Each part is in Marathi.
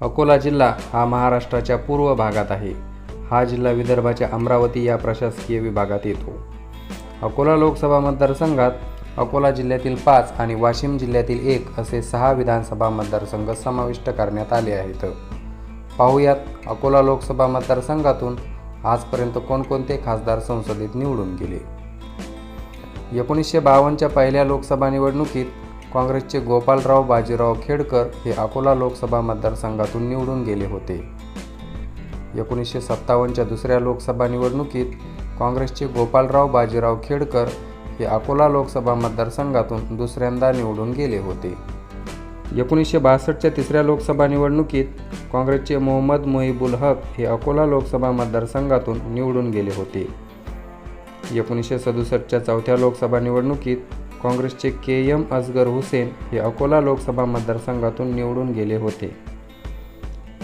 अकोला जिल्हा हा महाराष्ट्राच्या पूर्व भागात आहे. हा जिल्हा विदर्भाच्या अमरावती या प्रशासकीय विभागात येतो. अकोला लोकसभा मतदारसंघात अकोला जिल्ह्यातील पाच आणि वाशिम जिल्ह्यातील एक असे सहा विधानसभा मतदारसंघ समाविष्ट करण्यात आले आहेत. पाहुयात अकोला लोकसभा मतदारसंघातून आजपर्यंत कोणकोणते खासदार संसदेत निवडून गेले? एकोणीसशे बावन्नच्या पहिल्या लोकसभा निवडणुकीत काँग्रेसचे गोपालराव बाजीराव खेडकर हे अकोला लोकसभा मतदारसंघातून निवडून गेले होते. एकोणीसशे सत्तावन्नच्या दुसऱ्या लोकसभा निवडणुकीत काँग्रेसचे गोपालराव बाजीराव खेडकर हे अकोला लोकसभा मतदारसंघातून दुसऱ्यांदा निवडून गेले होते. एकोणीसशे बासष्टच्या तिसऱ्या लोकसभा निवडणुकीत काँग्रेसचे मोहम्मद मोहिबुल हक हे अकोला लोकसभा मतदारसंघातून निवडून गेले होते. एकोणीसशे सदुसष्टच्या चौथ्या लोकसभा निवडणुकीत काँग्रेसचे के एम असगर हुसेन हे अकोला लोकसभा मतदारसंघातून निवडून गेले होते.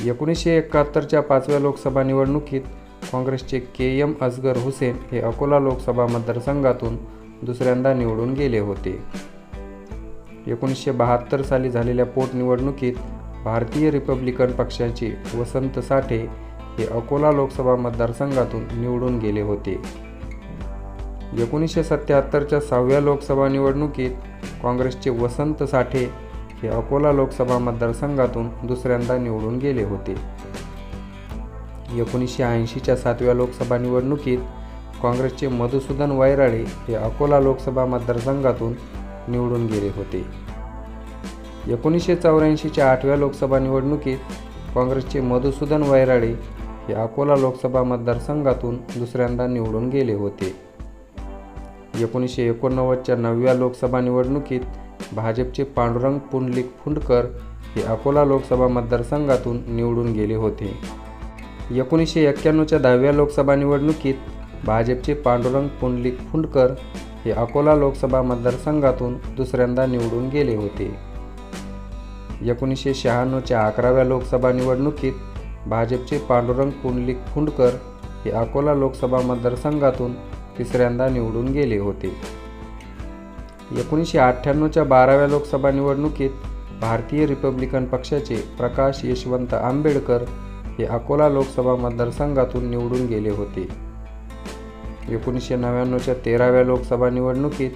एकोणीसशे एकाहत्तरच्या पाचव्या लोकसभा निवडणुकीत काँग्रेसचे के एम असगर हुसेन हे अकोला लोकसभा मतदारसंघातून दुसऱ्यांदा निवडून गेले होते. एकोणीसशे बहात्तर साली झालेल्या पोटनिवडणुकीत भारतीय रिपब्लिकन पक्षाचे वसंत साठे हे अकोला लोकसभा मतदारसंघातून निवडून गेले होते. एकोणीसशे सत्याहत्तरच्या सहाव्या लोकसभा निवडणुकीत काँग्रेसचे वसंत साठे हे अकोला लोकसभा मतदारसंघातून दुसऱ्यांदा निवडून गेले होते. एकोणीसशे ऐंशीच्या सातव्या लोकसभा निवडणुकीत काँग्रेसचे मधुसूदन वैराळे हे अकोला लोकसभा मतदारसंघातून निवडून गेले होते. एकोणीसशे चौऱ्याऐंशीच्या आठव्या लोकसभा निवडणुकीत काँग्रेसचे मधुसूदन वैराळे हे अकोला लोकसभा मतदारसंघातून दुसऱ्यांदा निवडून गेले होते. एकोणीसशे एकोणनव्वदच्या नवव्या लोकसभा निवडणुकीत भाजपचे पांडुरंग पुंडलिक फुंडकर हे अकोला लोकसभा मतदारसंघातून निवडून गेले होते. एकोणीसशे एक्क्याण्णवच्या दहाव्या लोकसभा निवडणुकीत भाजपचे पांडुरंग पुंडलिक फुंडकर हे अकोला लोकसभा मतदारसंघातून दुसऱ्यांदा निवडून गेले होते. एकोणीसशे शहाण्णवच्या अकराव्या लोकसभा निवडणुकीत भाजपचे पांडुरंग पुंडलिक फुंडकर हे अकोला लोकसभा मतदारसंघातून तिसऱ्यांदा निवडून गेले होते. एकोणीसशे अठ्ठ्याण्णवच्या बाराव्या लोकसभा निवडणुकीत भारतीय रिपब्लिकन पक्षाचे प्रकाश यशवंत आंबेडकर हे अकोला लोकसभा मतदारसंघातून निवडून गेले होते. एकोणीसशे नव्याण्णवच्या तेराव्या लोकसभा निवडणुकीत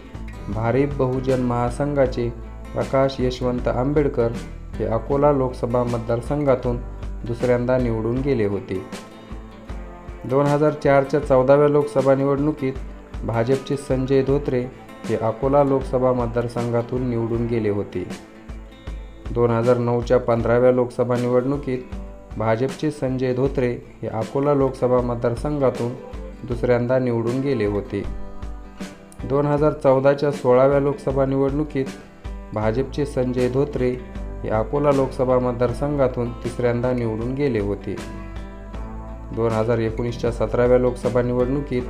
भारिप बहुजन महासंघाचे प्रकाश यशवंत आंबेडकर हे अकोला लोकसभा मतदारसंघातून दुसऱ्यांदा निवडून गेले होते. दोन हजार चारच्या चौदाव्या लोकसभा निवडणुकीत भाजपचे संजय धोत्रे हे अकोला लोकसभा मतदारसंघातून निवडून गेले होते. दोन हजार नऊच्या पंधराव्या लोकसभा निवडणुकीत भाजपचे संजय धोत्रे हे अकोला लोकसभा मतदारसंघातून दुसऱ्यांदा निवडून गेले होते. दोन हजार चौदाच्या सोळाव्या लोकसभा निवडणुकीत भाजपचे संजय धोत्रे हे अकोला लोकसभा मतदारसंघातून तिसऱ्यांदा निवडून गेले होते. दोन हजार एकोणीसच्या सतराव्या लोकसभा निवडणुकीत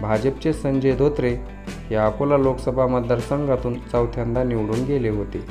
भाजपचे संजय धोत्रे हे अकोला लोकसभा मतदारसंघातून चौथ्यांदा निवडून गेले होते.